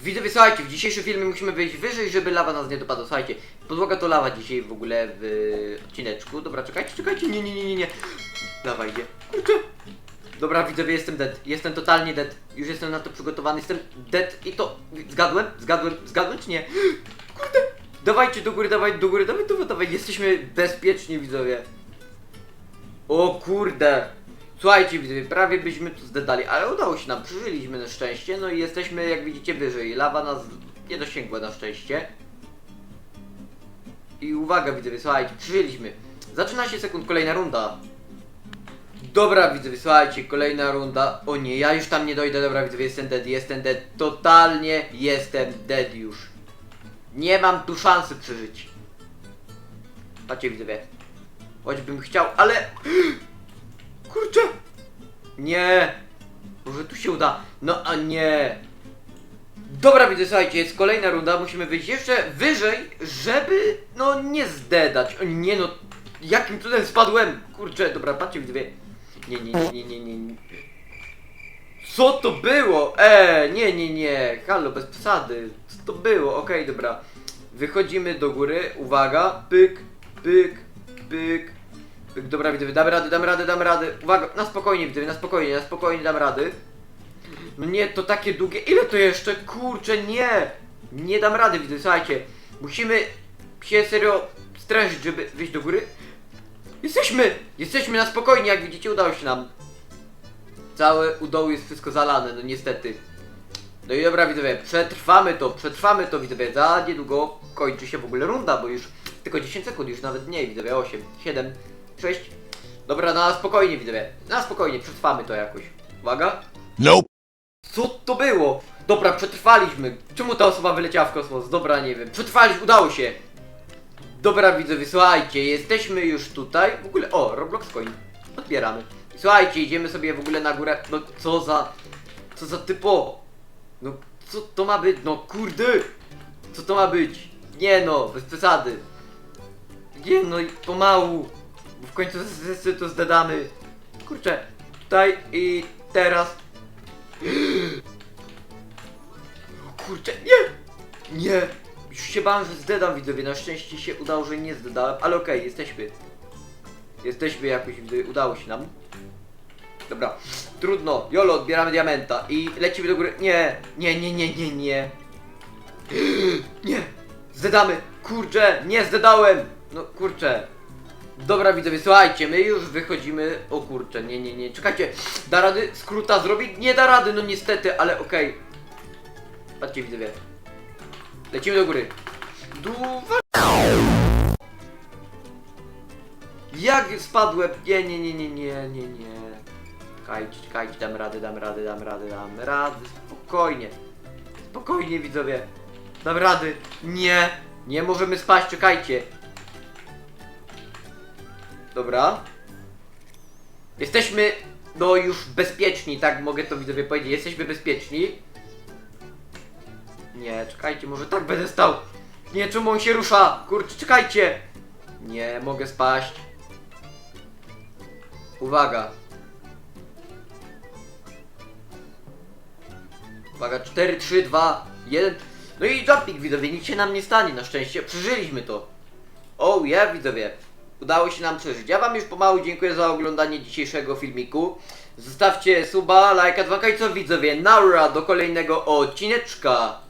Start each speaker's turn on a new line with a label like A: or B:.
A: Widzowie, słuchajcie, w dzisiejszym filmie musimy wyjść wyżej, żeby lawa nas nie dopadła. Słuchajcie, podłoga to lawa dzisiaj w ogóle w odcineczku. Dobra, czekajcie, czekajcie, nie, nie, nie, nie, nie. Lawa idzie. Kurczę. Dobra, widzowie, jestem dead. Jestem totalnie dead. Już jestem na to przygotowany. Jestem dead i to... Zgadłem? Zgadłem? Zgadłem czy nie? Kurde. Dawajcie do góry, dawaj do góry, dawaj, dawaj, dawaj. Jesteśmy bezpieczni, widzowie. O kurde. Słuchajcie, widzowie, prawie byśmy tu zdedali, ale udało się nam, przeżyliśmy na szczęście, no i jesteśmy, jak widzicie, wyżej. Lawa nas nie dosięgła na szczęście. I uwaga, widzowie, słuchajcie, przeżyliśmy. Zaczyna się sekund, kolejna runda. Dobra, widzowie, słuchajcie, kolejna runda. O nie, ja już tam nie dojdę, dobra, widzowie, jestem dead, jestem dead, totalnie jestem dead już. Nie mam tu szansy przeżyć. Patrzcie, widzowie. Choćbym chciał, ale... Kurczę! Nie! Może tu się uda. No a nie! Dobra, widzę, słuchajcie, jest kolejna runda, musimy wyjść jeszcze wyżej, żeby, no, nie zdedać. O nie, no, jakim cudem spadłem? Kurczę, dobra, patrzcie, widzowie. Nie, nie, nie, nie, nie, nie. Co to było? E, nie, nie, nie, halo, bez przesady. Co to było? Okej, dobra. Wychodzimy do góry, uwaga, pyk, pyk, pyk. Dobra, widzowie, damy radę, damy radę, damy radę. Uwaga, na spokojnie, widzowie, na spokojnie, na spokojnie dam rady. No nie, to takie długie. Ile to jeszcze? Kurczę, nie! Nie dam rady, widzę, słuchajcie. Musimy się serio strężyć, żeby wyjść do góry. Jesteśmy! Jesteśmy na spokojnie, jak widzicie, udało się nam. Całe u dołu jest wszystko zalane, no niestety. No i dobra, widzowie, przetrwamy to, przetrwamy to, widzowie. Za niedługo kończy się w ogóle runda, bo już tylko 10 sekund, już nawet mniej, widzowie. 8, 7, 6. Dobra, na spokojnie, widzowie. Na spokojnie, przetrwamy to jakoś. Uwaga.
B: Nope.
A: Co to było? Dobra, przetrwaliśmy. Czemu ta osoba wyleciała w kosmos? Dobra, nie wiem. Przetrwaliśmy, udało się. Dobra, widzowie, słuchajcie, jesteśmy już tutaj. W ogóle, o, Roblox Coin. Odbieramy. Słuchajcie, idziemy sobie w ogóle na górę. No, co za... Co za typo? No, co to ma być? No, kurde! Co to ma być? Nie no, bez przesady. Nie no, i pomału. Bo w końcu wszyscy to zdadamy. Kurczę, tutaj i teraz o kurczę, nie! Nie! Już się bałem, że zdedam widzowie, na szczęście się udało, że nie zdedałem, ale okej, jesteśmy. Jesteśmy jakoś, widzowie, udało się nam. Dobra, trudno, Jolo, odbieramy diamenta i lecimy do góry. Nie, nie, nie, nie, nie, nie. Nie! Zdedamy! Kurczę, nie zdedałem! No kurczę. Dobra widzowie, słuchajcie, my już wychodzimy. O kurczę, nie, nie, nie. Czekajcie, da rady skróta zrobić? Nie da rady, no niestety, ale okej. Patrzcie widzowie. Lecimy do góry. Duwa. Jak spadłem? Nie, nie, nie, nie, nie, nie, nie. Czekajcie, czekajcie, dam radę, dam radę, dam radę, dam radę. Spokojnie. Spokojnie widzowie. Dam rady. Nie. Nie możemy spaść, czekajcie. Dobra. Jesteśmy, no już bezpieczni, tak mogę to widzowie powiedzieć. Jesteśmy bezpieczni. Nie, czekajcie, może tak będę stał. Nie, czemu on się rusza? Kurczę, czekajcie. Nie, mogę spaść. Uwaga. Uwaga, 4, 3, 2, 1. No i jumping widzowie, nic się nam nie stanie, na szczęście. Przeżyliśmy to. Oh yeah, widzowie. Udało się nam przeżyć. Ja wam już pomału dziękuję za oglądanie dzisiejszego filmiku. Zostawcie suba, lajka, dzwonka i co widzowie, naura do kolejnego odcineczka.